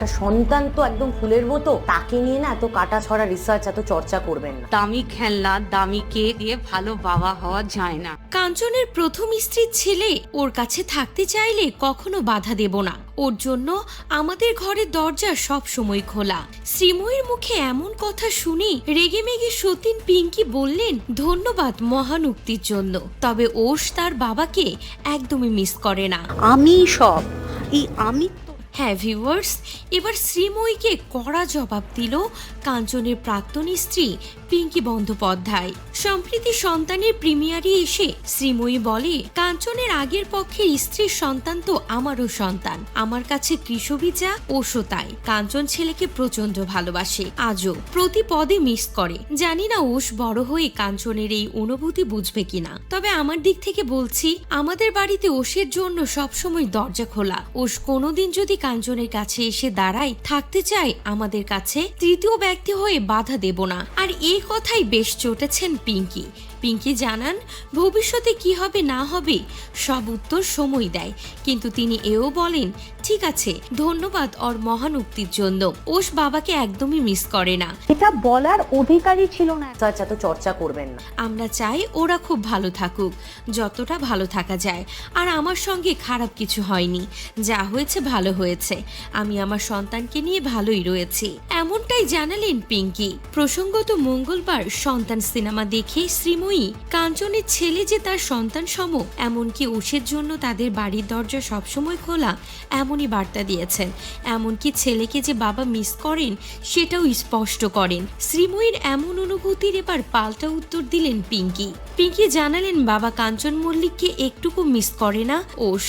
একটা সন্তান তো একদম ফুলের মতো তাকে নিয়ে না এত কাটা ছড়া রিসার্চ এত চর্চা করবেন না। দামি খেলনা দামি কেক দিয়ে ভালো বাবা হওয়া যায় না। কাঞ্চনের প্রথম স্ত্রীর ছেলে ওর কাছে থাকতে চাইলে কখনো বাধা দেব না। ওর জন্য আমাদের ঘরের দরজা সব সময় খোলা। শ্রীময়ীর মুখে এমন কথা শুনে রেগে মেগে সতীন পিঙ্কি বললেন ধন্যবাদ মহান উক্তির জন্য। তবে ওষ তার বাবাকে একদমই মিস করে না। আমি সব এই আমি হ্যাঁ ভিউয়ার্স এবার শ্রীময়ীকে কড়া জবাব দিল কাঞ্চনের প্রাক্তন স্ত্রী পিঙ্কি বন্দ্যোপাধ্যায়। সম্প্রীতি সন্তানের প্রিমিয়ারে এসে শ্রীময়ী বলে, কাঞ্চনের আগের পক্ষের স্ত্রীর সন্তান তো আমারও সন্তান। আমার কাছে কৃষবিজা ওষো তাই। কাঞ্চন ছেলেকে প্রচণ্ড ভালোবাসে। আজও প্রতি পদে মিস করে। জানি না ওষ বড় হয়ে কাঞ্চনের এই অনুভূতি বুঝবে কিনা। তবে আমার দিক থেকে বলছি, আমাদের বাড়িতে ওষের জন্য সবসময় দরজা খোলা। ওষ কোনোদিন যদি কাঞ্চনের কাছে এসে দাঁড়াই থাকতে চাই আমাদের কাছে। তৃতীয় ব্যক্তি হয়ে বাধা দেব না। আর এই কথাই বেশ চটেছেন পিঙ্কি। পিঙ্কি জানান ভবিষ্যতে কি হবে না হবে সব উত্তর সময় দেয়। কিন্তু তিনি এও বলেন ঠিক আছে ধন্যবাদ ওর মহান উক্তির জন্য। ওষ বাবাকে একদমই মিস করে না। এটা বলার অধিকারই ছিল না। রিসার্চ এত চর্চা করবেন না। আমরা চাই ওরা খুব ভালো থাকুক যতটা ভালো থাকা যায়। আর আমার সঙ্গে খারাপ কিছু হয়নি যা হয়েছে ভালো হয়েছে। আমি আমার সন্তানকে নিয়ে ভালোই রয়েছি। এমনটাই জানালেন পিঙ্কি। প্রসঙ্গত মঙ্গলবার সন্তান সিনেমা দেখে শ্রীময়ী কাঞ্চনের ছেলে যে তার সন্তান সম, এমনকি উষের জন্য তাদের বাড়ির দরজা সবসময় খোলা, এমনই বার্তা দিয়েছেন। এমনকি ছেলেকে যে বাবা মিস করেন, সেটাও স্পষ্ট করেন। শ্রীময়ীর এমন অনুভূতির এবার পাল্টা উত্তর দিলেন পিঙ্কি। পিঙ্কি জানালেন, বাবা কাঞ্চন মল্লিককে একটুকু মিস করে না? ওষ